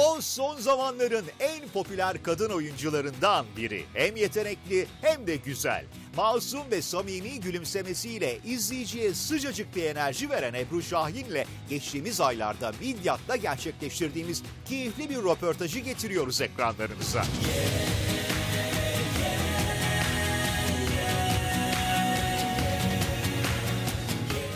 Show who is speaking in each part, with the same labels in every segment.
Speaker 1: O son zamanların en popüler kadın oyuncularından biri. Hem yetenekli hem de güzel. Masum ve samimi gülümsemesiyle izleyiciye sıcacık bir enerji veren Ebru Şahin'le geçtiğimiz aylarda Midyat'ta gerçekleştirdiğimiz keyifli bir röportajı getiriyoruz ekranlarınıza.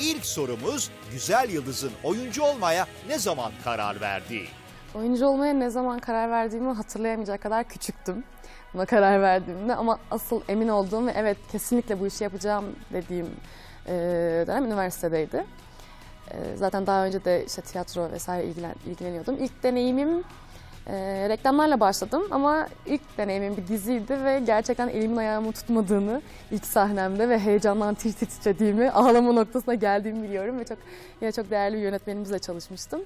Speaker 1: İlk sorumuz Güzel Yıldız'ın oyuncu olmaya ne zaman karar verdiği.
Speaker 2: Oyuncu olmaya ne zaman karar verdiğimi hatırlayamayacak kadar küçüktüm. Buna karar verdiğimde ama asıl emin olduğum ve evet kesinlikle bu işi yapacağım dediğim e, dönem üniversitedeydi. E, zaten daha önce de işte tiyatro vesaire ilgilen, ilgileniyordum. İlk deneyimim e, reklamlarla başladım ama ilk deneyimim bir diziydi ve gerçekten elimin ayağımı tutmadığını ilk sahnemde ve heyecandan tir tir titrediğimi, ağlama noktasına geldiğimi biliyorum ve çok yine çok değerli bir yönetmenimizle çalışmıştım.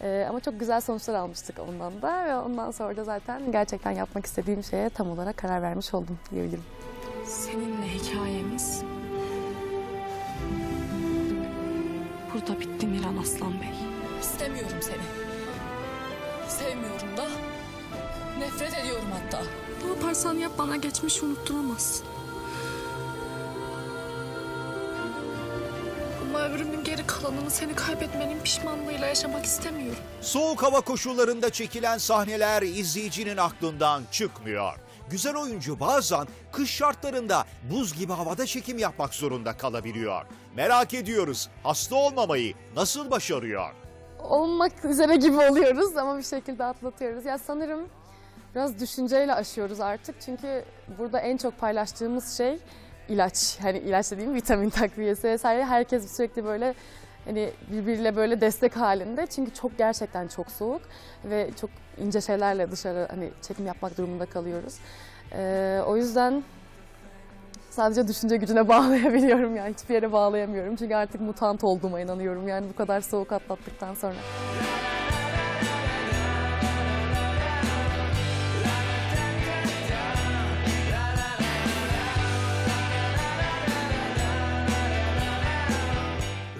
Speaker 2: Ee, ama çok güzel sonuçlar almıştık ondan da ve ondan sonra da zaten gerçekten yapmak istediğim şeye tam olarak karar vermiş oldum diyebilirim.
Speaker 3: Seninle hikayemiz burada bitti Miran Aslan Bey.
Speaker 4: İstemiyorum seni. Sevmiyorum da. Nefret ediyorum hatta.
Speaker 3: Ne yaparsan yap bana geçmiş unutturamazsın. Ömrümün geri kalanını seni kaybetmenin pişmanlığıyla yaşamak istemiyorum.
Speaker 1: Soğuk hava koşullarında çekilen sahneler izleyicinin aklından çıkmıyor. Güzel oyuncu bazen kış şartlarında buz gibi havada çekim yapmak zorunda kalabiliyor. Merak ediyoruz hasta olmamayı nasıl başarıyor?
Speaker 2: Olmak üzere gibi oluyoruz ama bir şekilde atlatıyoruz. Ya sanırım biraz düşünceyle aşıyoruz artık çünkü burada en çok paylaştığımız şey ilaç. Hani ilaç dediğim vitamin takviyesi vesaire. Herkes sürekli böyle hani birbiriyle böyle destek halinde. Çünkü çok gerçekten çok soğuk ve çok ince şeylerle dışarı hani çekim yapmak durumunda kalıyoruz. Ee, o yüzden sadece düşünce gücüne bağlayabiliyorum yani hiçbir yere bağlayamıyorum. Çünkü artık mutant olduğuma inanıyorum yani bu kadar soğuk atlattıktan sonra.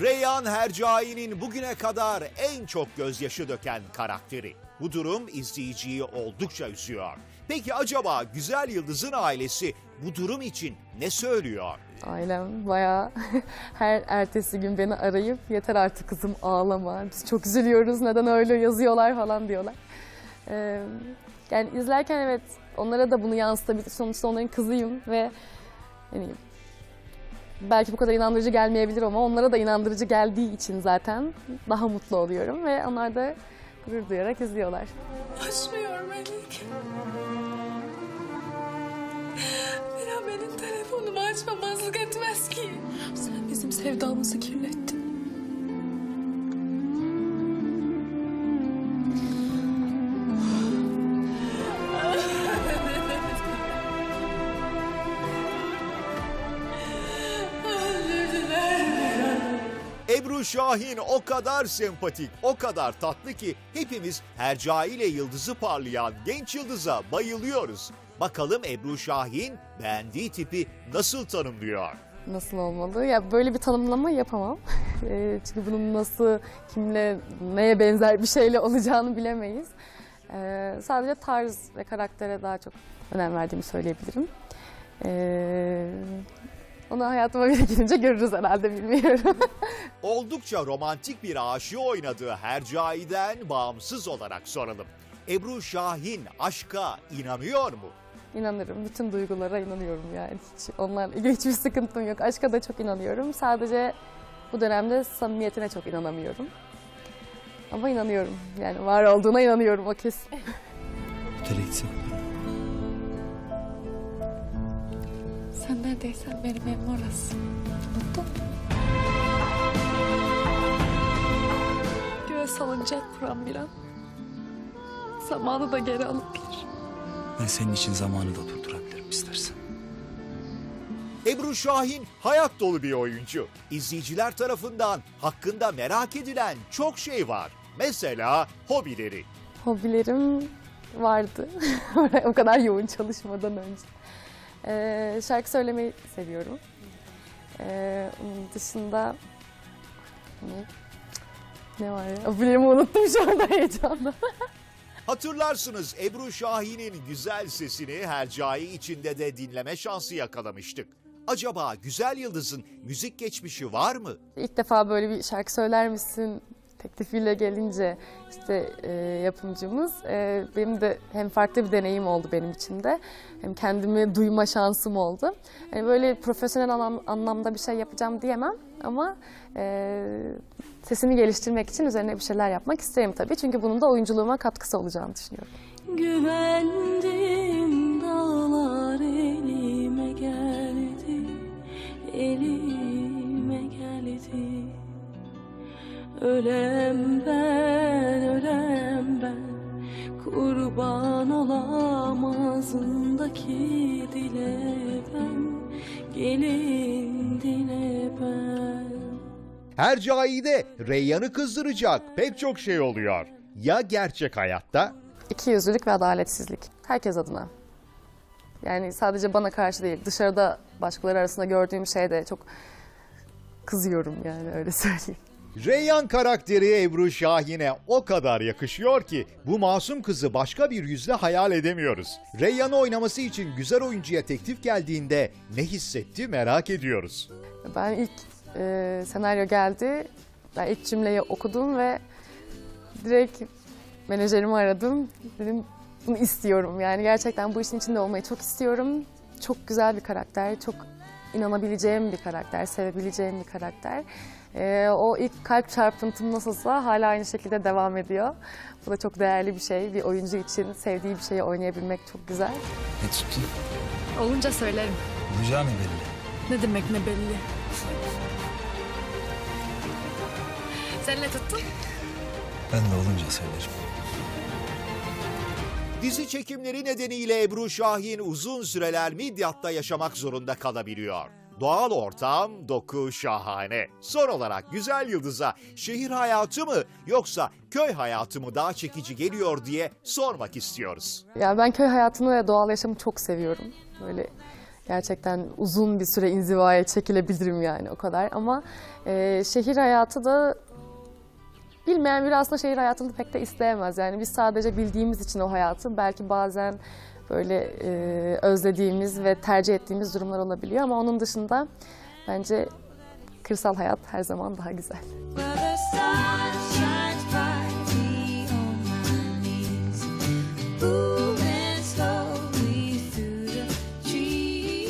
Speaker 1: Reyhan Hercai'nin bugüne kadar en çok gözyaşı döken karakteri. Bu durum izleyiciyi oldukça üzüyor. Peki acaba Güzel Yıldız'ın ailesi bu durum için ne söylüyor?
Speaker 2: Ailem bayağı her ertesi gün beni arayıp yeter artık kızım ağlama biz çok üzülüyoruz neden öyle yazıyorlar falan diyorlar. Ee, yani izlerken evet onlara da bunu yansıtabilir. Sonuçta onların kızıyım ve hani belki bu kadar inandırıcı gelmeyebilir ama onlara da inandırıcı geldiği için zaten daha mutlu oluyorum ve onlar da gurur duyarak izliyorlar.
Speaker 4: Açmıyor. Miran benim telefonumu açmamazlık etmez ki.
Speaker 3: Sen bizim sevdamızı kirlettin.
Speaker 1: Ebru Şahin o kadar sempatik, o kadar tatlı ki hepimiz Hercai ile yıldızı parlayan genç yıldıza bayılıyoruz. Bakalım Ebru Şahin beğendiği tipi nasıl tanımlıyor?
Speaker 2: Nasıl olmalı? Ya böyle bir tanımlama yapamam. Eee, Çünkü bunun nasıl, kimle, neye benzer bir şeyle olacağını bilemeyiz. Eee, sadece tarz ve karaktere daha çok önem verdiğimi söyleyebilirim. Eee onu hayatıma biri girince görürüz herhalde bilmiyorum.
Speaker 1: Oldukça romantik bir aşığı oynadığı Hercai'den bağımsız olarak soralım. Ebru Şahin aşka inanıyor mu?
Speaker 2: İnanırım. Bütün duygulara inanıyorum yani. Hiç onlarla ilgili hiçbir sıkıntım yok. Aşka da çok inanıyorum. Sadece bu dönemde samimiyetine çok inanamıyorum. Ama inanıyorum. Yani var olduğuna inanıyorum o kesin.
Speaker 5: Otele
Speaker 3: Sen neredeysen benim evim orası. Unuttun mu? Göğe salıncak kuran Miran. Zamanı da geri alıp gelir.
Speaker 5: Ben senin için zamanı da durdurabilirim istersen.
Speaker 1: Ebru Şahin hayat dolu bir oyuncu. İzleyiciler tarafından hakkında merak edilen çok şey var. Mesela hobileri.
Speaker 2: Hobilerim vardı. o kadar yoğun çalışmadan önce. Ee, şarkı söylemeyi seviyorum. Ee, onun dışında ne, ne var ya? Hobilerimi unuttum şu anda heyecanla.
Speaker 1: Hatırlarsınız Ebru Şahin'in güzel sesini Hercai içinde de dinleme şansı yakalamıştık. Acaba Güzel Yıldız'ın müzik geçmişi var mı?
Speaker 2: İlk defa böyle bir şarkı söyler misin teklifiyle gelince işte e, yapımcımız e, benim de hem farklı bir deneyim oldu benim için de hem kendimi duyma şansım oldu. Yani böyle profesyonel anlam- anlamda bir şey yapacağım diyemem ama e, sesini geliştirmek için üzerine bir şeyler yapmak isterim tabii. Çünkü bunun da oyunculuğuma katkısı olacağını düşünüyorum.
Speaker 3: Güvendim dağlar elime geldi Elime Ölem ben, ölem ben Kurban olam ağzındaki dile ben Gelin dile ben
Speaker 1: Hercai'de Reyyan'ı kızdıracak pek çok şey oluyor. Ya gerçek hayatta?
Speaker 2: İkiyüzlülük ve adaletsizlik. Herkes adına. Yani sadece bana karşı değil, dışarıda başkaları arasında gördüğüm şeyde çok kızıyorum yani öyle söyleyeyim.
Speaker 1: Reyyan karakteri Ebru Şahin'e o kadar yakışıyor ki bu masum kızı başka bir yüzle hayal edemiyoruz. Reyyan'ı oynaması için güzel oyuncuya teklif geldiğinde ne hissetti merak ediyoruz.
Speaker 2: Ben ilk e, senaryo geldi, ben ilk cümleyi okudum ve direkt menajerimi aradım. Dedim bunu istiyorum yani gerçekten bu işin içinde olmayı çok istiyorum. Çok güzel bir karakter, çok inanabileceğim bir karakter, sevebileceğim bir karakter. E, o ilk kalp çarpıntım nasılsa hala aynı şekilde devam ediyor. Bu da çok değerli bir şey. Bir oyuncu için sevdiği bir şeyi oynayabilmek çok güzel.
Speaker 5: Ne tuttun?
Speaker 3: Olunca söylerim.
Speaker 5: Olacağı ne belli?
Speaker 3: Ne demek ne belli. Sen ne tuttun?
Speaker 5: Ben de olunca söylerim.
Speaker 1: Dizi çekimleri nedeniyle Ebru Şahin uzun süreler Midyat'ta yaşamak zorunda kalabiliyor. Doğal ortam, doku şahane. Son olarak Güzel Yıldız'a şehir hayatı mı yoksa köy hayatı mı daha çekici geliyor diye sormak istiyoruz.
Speaker 2: Ya ben köy hayatını ve doğal yaşamı çok seviyorum. Böyle gerçekten uzun bir süre inzivaya çekilebilirim yani o kadar. Ama e, şehir hayatı da bilmeyen biri aslında şehir hayatını pek de isteyemez. Yani biz sadece bildiğimiz için o hayatı belki bazen böyle e, özlediğimiz ve tercih ettiğimiz durumlar olabiliyor. Ama onun dışında bence kırsal hayat her zaman daha güzel.